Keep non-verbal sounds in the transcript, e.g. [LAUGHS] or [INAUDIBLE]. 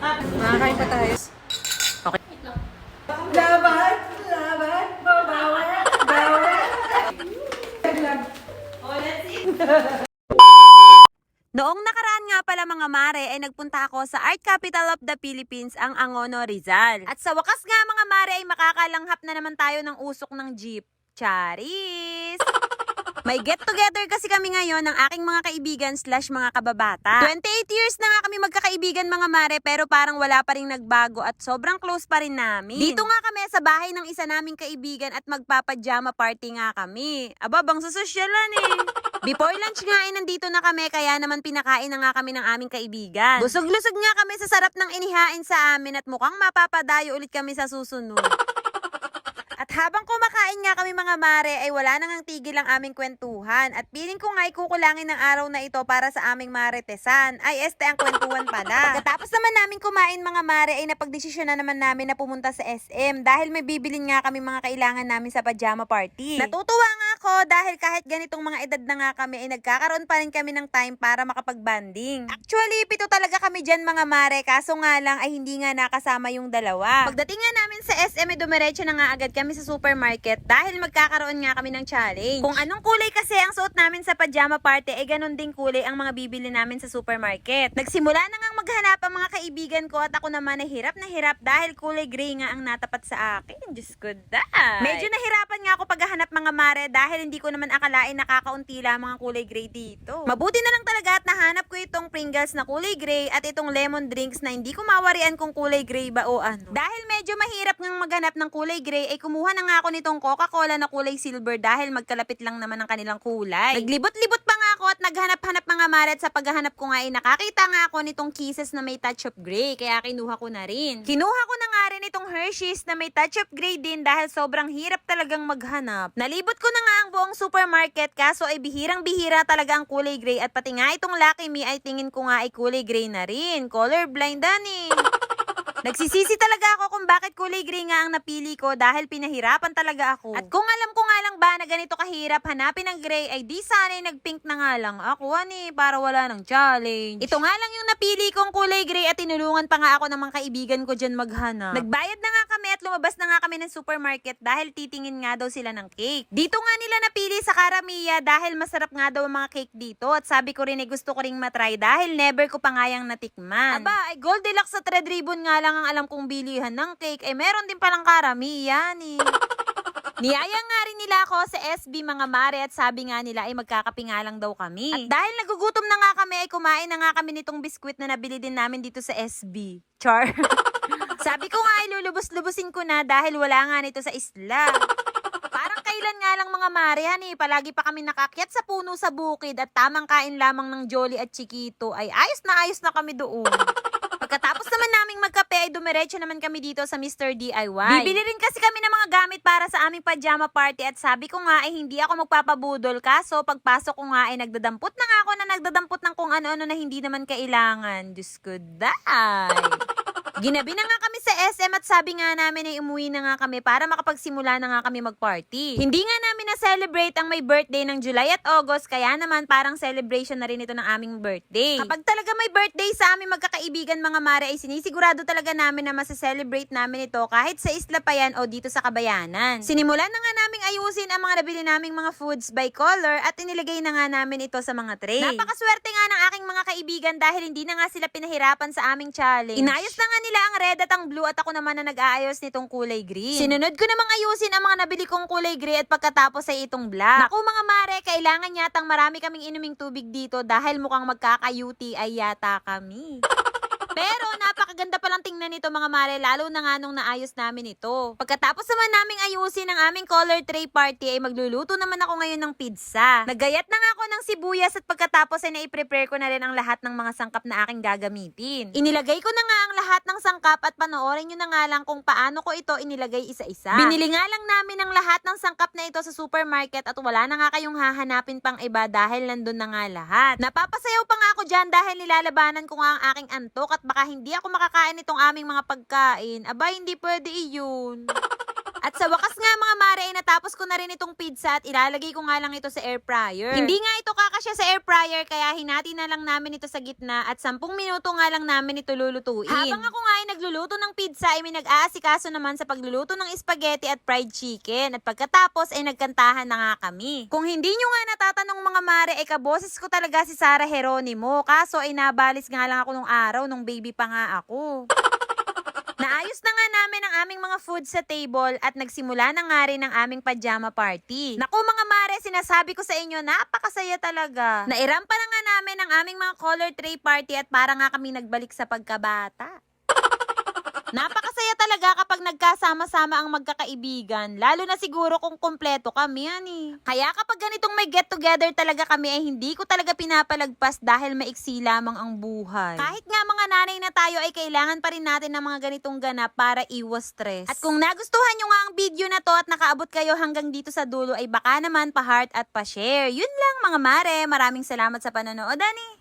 Makakain pa tayo. Laban, laban, babawa, bawa. [LAUGHS] Noong nakaraan nga pala mga mare ay nagpunta ako sa Art Capital of the Philippines, ang Angono Rizal. At sa wakas nga mga mare ay makakalanghap na naman tayo ng usok ng jeep. Charis! May get together kasi kami ngayon ng aking mga kaibigan slash mga kababata. 28 years na nga kami magkakaibigan mga mare pero parang wala pa rin nagbago at sobrang close pa rin namin. Dito nga kami sa bahay ng isa naming kaibigan at magpapajama party nga kami. Aba, bang sa sosyalan eh. Before lunch nga ay nandito na kami kaya naman pinakain na nga kami ng aming kaibigan. Busog-lusog nga kami sa sarap ng inihain sa amin at mukhang mapapadayo ulit kami sa susunod. At habang kumakain nga kami mga mare ay wala nang ang tigil ang aming kwentuhan at piling ko nga ikukulangin ng araw na ito para sa aming maritesan. Ay este ang kwentuhan pala. [LAUGHS] Pagkatapos naman namin kumain mga mare ay napagdesisyon na naman namin na pumunta sa SM dahil may bibilin nga kami mga kailangan namin sa pajama party. Natutuwa nga ako dahil kahit ganitong mga edad na nga kami ay nagkakaroon pa rin kami ng time para makapag-banding. Actually, pito talaga kami dyan mga mare kaso nga lang ay hindi nga nakasama yung dalawa. Pagdating nga namin sa SM ay dumiretso na nga agad kami sa supermarket dahil magkakaroon nga kami ng challenge. Kung anong kulay kasi ang suot namin sa pajama party ay ganun ding kulay ang mga bibili namin sa supermarket. Nagsimula na maghanap ang mga kaibigan ko at ako naman ay hirap na hirap dahil kulay gray nga ang natapat sa akin. Diyos ko day. Medyo nahirapan nga ako paghahanap mga mare dahil hindi ko naman akalain nakakaunti lang mga kulay gray dito. Mabuti na lang talaga at nahanap ko itong Pringles na kulay gray at itong lemon drinks na hindi ko mawarian kung kulay gray ba o ano. Dahil medyo mahirap ngang maghanap ng kulay gray ay kumuha na nga ako nitong Coca-Cola na kulay silver dahil magkalapit lang naman ang kanilang kulay. Naglibot-libot at naghanap-hanap mga mare at sa paghahanap ko nga ay nakakita nga ako nitong kisses na may touch of gray kaya kinuha ko na rin. Kinuha ko na nga rin itong Hershey's na may touch of gray din dahil sobrang hirap talagang maghanap. Nalibot ko na nga ang buong supermarket kaso ay bihirang-bihira talaga ang kulay gray at pati nga itong Lucky Me ay tingin ko nga ay kulay gray na rin. Colorblind ani. Nagsisisi talaga ako kung bakit kulay gray nga ang napili ko dahil pinahirapan talaga ako. At kung alam ko nga lang ba na ganito kahirap hanapin ang gray ay di sana'y nagpink na nga lang ako ani para wala ng challenge. Ito nga lang yung napili kong kulay gray at tinulungan pa nga ako ng mga kaibigan ko dyan maghanap. Nagbayad na nga kami at lumabas na nga kami ng supermarket dahil titingin nga daw sila ng cake. Dito nga nila napili sa Karamiya dahil masarap nga daw ang mga cake dito at sabi ko rin ay gusto ko ring matry dahil never ko pa nga yung natikman. Aba, ay Goldilocks sa Red Ribbon nga lang ang alam kong bilihan ng cake ay meron din palang Karamiya ni. [LAUGHS] Niyaya nga rin nila ako sa SB mga mare at sabi nga nila ay magkakape nga lang daw kami. At dahil nagugutom na nga kami ay kumain na nga kami nitong biskwit na nabili din namin dito sa SB. Char. [LAUGHS] sabi ko nga ay lulubos-lubusin ko na dahil wala nga nito sa isla. Parang kailan nga lang mga mare, hani, palagi pa kami nakakyat sa puno sa bukid at tamang kain lamang ng Jolly at Chiquito ay ayos na ayos na kami doon. Pagkatapos naman naming magkape ay dumiretso naman kami dito sa Mr. DIY. Bibili rin kasi kami ng mga gamit para sa aming pajama party at sabi ko nga ay hindi ako magpapabudol kaso pagpasok ko nga ay nagdadampot na nga ako na nagdadampot ng kung ano-ano na hindi naman kailangan. Diyos ko, day. Ginabi na nga kami sa SM at sabi nga namin ay umuwi na nga kami para makapagsimula na nga kami mag-party. Hindi nga namin na-celebrate ang may birthday ng July at August kaya naman parang celebration na rin ito ng aming birthday. Kapag talaga may birthday sa aming magkakaibigan mga mare ay sinisigurado talaga namin na masaselebrate namin ito kahit sa isla pa yan o dito sa kabayanan. Sinimulan na nga naming ayusin ang mga nabili naming mga foods by color at inilagay na nga namin ito sa mga tray. Napakaswerte nga ng aking mga kaibigan dahil hindi na nga sila pinahirapan sa aming challenge. Inayos na nga nila ang red at ang blue at ako naman na nag-aayos nitong kulay green. Sinunod ko namang ayusin ang mga nabili kong kulay gray at pagkatapos ay itong black. Naku mga mare, kailangan yatang marami kaming inuming tubig dito dahil mukhang magkaka-UTI yata kami. Pero napakaganda palang tingnan nito mga mare, lalo na nga nung naayos namin ito. Pagkatapos naman naming ayusin ang aming color tray party ay magluluto naman ako ngayon ng pizza. Nagayat na nga ako ng sibuyas at pagkatapos ay naiprepare ko na rin ang lahat ng mga sangkap na aking gagamitin. Inilagay ko na nga ang lahat ng sangkap at panoorin nyo na nga lang kung paano ko ito inilagay isa-isa. Binili nga lang namin ang lahat ng sangkap na ito sa supermarket at wala na nga kayong hahanapin pang iba dahil nandun na nga lahat. Napapasayaw pa nga ako dyan dahil nilalabanan ko nga ang aking antok at baka hindi ako makakain itong aming mga pagkain. Aba, hindi pwede iyon. At sa wakas nga mga mare ay natapos ko na rin itong pizza at ilalagay ko nga lang ito sa air fryer. Hindi nga ito kakasya sa air fryer kaya hinati na lang namin ito sa gitna at 10 minuto nga lang namin ito lulutuin. Habang ako nga ay nagluluto ng pizza ay may nag-aasikaso naman sa pagluluto ng spaghetti at fried chicken at pagkatapos ay nagkantahan na nga kami. Kung hindi nyo nga natatanong mga mare ay kaboses ko talaga si Sarah Heronimo kaso ay nabalis nga lang ako nung araw nung baby pa nga ako. Naayos na nga namin ang aming mga food sa table at nagsimula na nga rin ang aming pajama party. Naku mga mare, sinasabi ko sa inyo, napakasaya talaga. Nairampa na nga namin ang aming mga color tray party at para nga kami nagbalik sa pagkabata. Napakasaya talaga kapag nagkasama-sama ang magkakaibigan, lalo na siguro kung kompleto kami, ani. Kaya kapag ganitong may get-together talaga kami ay hindi ko talaga pinapalagpas dahil maiksi lamang ang buhay. Kahit nga mga nanay na tayo ay kailangan pa rin natin ng mga ganitong ganap para iwas stress. At kung nagustuhan nyo nga ang video na to at nakaabot kayo hanggang dito sa dulo ay baka naman pa-heart at pa-share. Yun lang mga mare, maraming salamat sa panonood, ani.